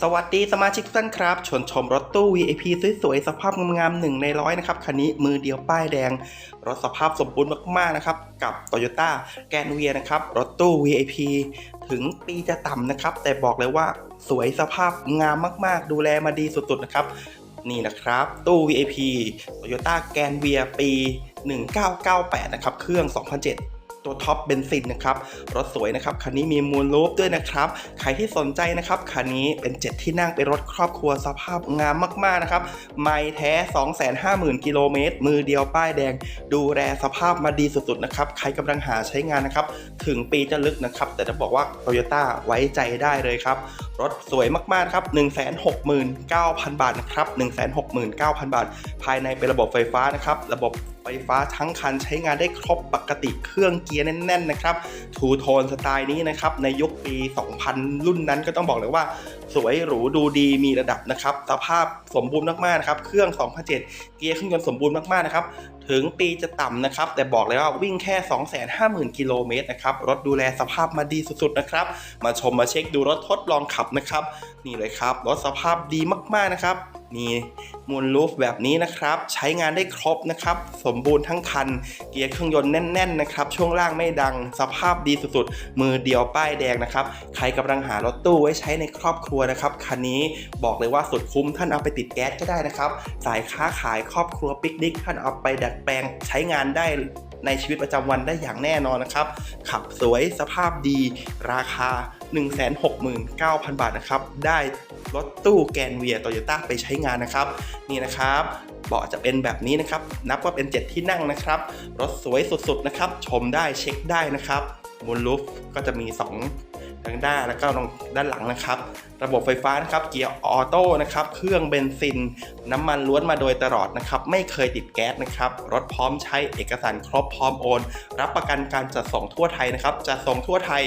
สวัสดีสมาชิกทุกท่านครับ ชวนชมรถตู้ VIP สวยๆสภาพงามๆหนึ่งในร้อยนะครับ คันนี้มือเดียวป้ายแดง รถสภาพสมบูรณ์มากๆนะครับ กับ Toyota g r a n d v i a นะครับ รถตู้ VIP ถึงปีจะต่ำนะครับ แต่บอกเลยว่าสวยสภาพงามมากๆ ดูแลมาดีสุดๆนะครับ นี่นะครับ ตู้ VIP Toyota g r a n v i a ปี 1998 นะครับ เครื่อง 2007 ตัวท็อปเบนซินนะครับ รถสวยนะครับ คันนี้มีมูลรูปด้วยนะครับ ใครที่สนใจนะครับ คันนี้เป็น 7 ที่นั่งเป็นรถครอบครัวสภาพงามมากๆนะครับ ไม่แท้ 250,000 กิโลเมตร มือเดียวป้ายแดง ดูแลสภาพมาดีสุดๆนะครับ ใครกำลังหาใช้งานนะครับ ถึงปีจะลึกนะครับ แต่จะบอกว่า Toyota ไว้ใจได้เลยครับรถสวยมากๆครับ 169,000 บาทนะครับ 169,000 บาท ภายในเป็นระบบไฟฟ้านะครับ ระบบไฟฟ้าทั้งคันใช้งานได้ครบปกติเครื่องเกียร์แน่น ๆ นะครับทูโทนสไตล์นี้นะครับ ในยุคปี 2000 รุ่นนั้นก็ต้องบอกเลยว่า สวยหรูดูดีมีระดับนะครับ สภาพสมบูรณ์มากๆนะครับ เครื่อง 2007 เกียร์เครื่องยนต์สมบูรณ์มากๆนะครับถึงปีจะต่ำนะครับ แต่บอกเลยว่าวิ่งแค่ 250,000 กิโลเมตรนะครับ รถดูแลสภาพมาดีสุดๆนะครับ มาชมมาเช็คดูรถทดลองขับนะครับ นี่เลยครับ รถสภาพดีมากๆนะครับ นี่มูลลูฟแบบนี้นะครับ ใช้งานได้ครบนะครับ สมบูรณ์ทั้งคัน เกียร์เครื่องยนต์แน่นๆนะครับ ช่วงล่างไม่ดัง สภาพดีสุดๆ มือเดียวป้ายแดงนะครับ ใครกำลังหารถตู้ไว้ใช้ในครอบครัวนะครับ คันนี้บอกเลยว่าสุดคุ้มท่านเอาไปติดแก๊สก็ได้นะครับ สายค้าขายครอบครัวปิกนิกท่านเอาไปดัดแปลงใช้งานได้ในชีวิตประจำวันได้อย่างแน่นอนนะครับ ขับสวยสภาพดี ราคา 169,000 บาทนะครับ ได้ รถตู้แกนเวียโตโยต้าไปใช้งานนะครับ นี่นะครับเบาะจะเป็นแบบนี้นะครับ นับว่าเป็น 7 ที่นั่งนะครับ รถสวยสุดๆนะครับ ชมได้เช็คได้นะครับมูลลูฟก็จะมี 2 ทางด้านแล้วก็ตรงด้านหลังนะครับ ระบบไฟฟ้านะครับเกียร์ออโต้นะครับ เครื่องเบนซิน น้ำมันล้วนมาโดยตลอดนะครับ ไม่เคยติดแก๊สนะครับ รถพร้อมใช้เอกสารครบพร้อมโอน รับประกันการจัดส่งทั่วไทยนะครับจัดส่งทั่วไทย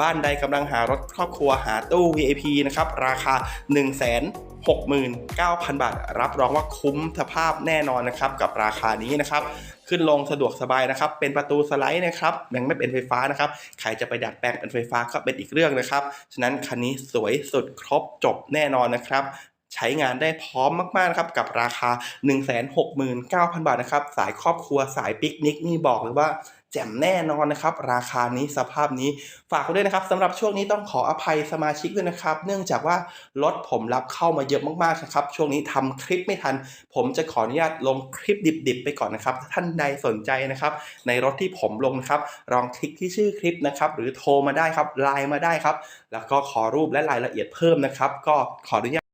บ้านใดกำลังหารถครอบครัวหาตู้ VIP นะครับราคา1 6 9 0 0 0 บาท รับรองว่าคุ้มสภาพแน่นอนนะครับกับราคานี้นะครับขึ้นลงสะดวกสบายนะครับ เป็นประตูสไลด์นะครับยังไม่เป็นไฟฟ้านะครับ ใครจะไปดัดแปลงเป็นไฟฟ้าก็เป็นอีกเรื่องนะครับ ฉะนั้นคันนี้สวยสุดครบจบแน่นอนนะครับ ใช้งานได้พร้อมมากๆนะครับกับราคา 169,000 บาทนะครับ สายครอบครัวสายปิกนิกนี่บอกเลยว่า แจ่มแน่นอนนะครับ ราคานี้สภาพนี้ฝากด้วยนะครับสำหรับช่วงนี้ต้องขออภัยสมาชิกด้วยนะครับ เนื่องจากว่ารถผมรับเข้ามาเยอะมากๆนะครับ ช่วงนี้ทำคลิปไม่ทัน ผมจะขออนุญาตลงคลิปดิบๆ ไปก่อนนะครับถ้าท่านใดสนใจนะครับ ในรถที่ผมลงนะครับลองคลิกที่ชื่อคลิปนะครับ หรือโทรมาได้ครับไลน์มาได้ครับ แล้วก็ขอรูปและรายละเอียดเพิ่มนะครับ ก็ขออนุญาต